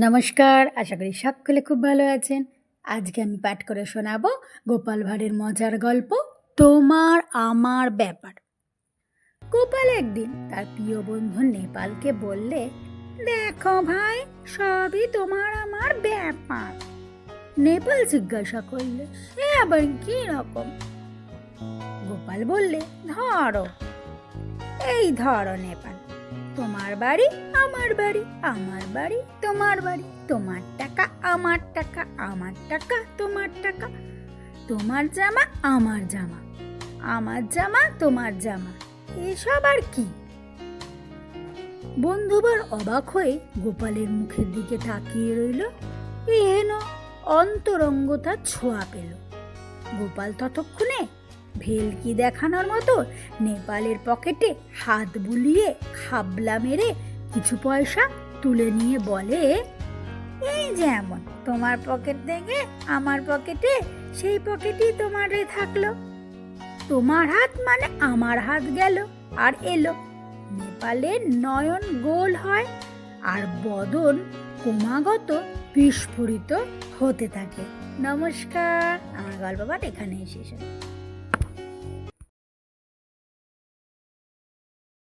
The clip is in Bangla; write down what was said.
নমস্কার, আশা করি সকলে খুব ভালো আছেন। আজকে আমি পাঠ করে শোনাবো গোপাল ভাঁড়ের মজার গল্প, তোমার আমার ব্যাপার। গোপাল একদিন তার প্রিয় বন্ধু নেপালকে বললে, দেখো ভাই, সবই তোমার আমার ব্যাপার। নেপাল জিজ্ঞাসা করলে সে আবার কি রকম? গোপাল বললে, ধরো। এই ধরো নেপাল তোমার বাড়ি, আমার বাড়ি আমার বাড়ি, তোমার বাড়ি, তোমার টাকা, আমার টাকা আমার টাকা, তোমার টাকা, তোমার জামা, আমার জামা আমার জামা, তোমার জামা, এসব আর কি? বন্ধুবার অবাক হয়ে গোপালের মুখের দিকে তাকিয়ে রইল। এহেন অন্তরঙ্গতা ছোঁয়া পেল। গোপাল ততক্ষণে ভেলকি দেখানোর মতো নেপালের পকেটে হাত বুলিয়ে খাবলা মেরে কিছু পয়সা তুলে নিয়ে বলে, এই যেমন তোমার পকেট থেকে, আমার পকেটে, সেই পকেটই তোমারে থাকল। তোমার হাত মানে আমার হাত গেল, আর এলো। নেপালের নয়ন গোল হয়, আর বদন ক্রমাগত বিস্ফোরিত হতে থাকে। নমস্কার, আমার গল্প পাঠ এখানেই শেষ হয়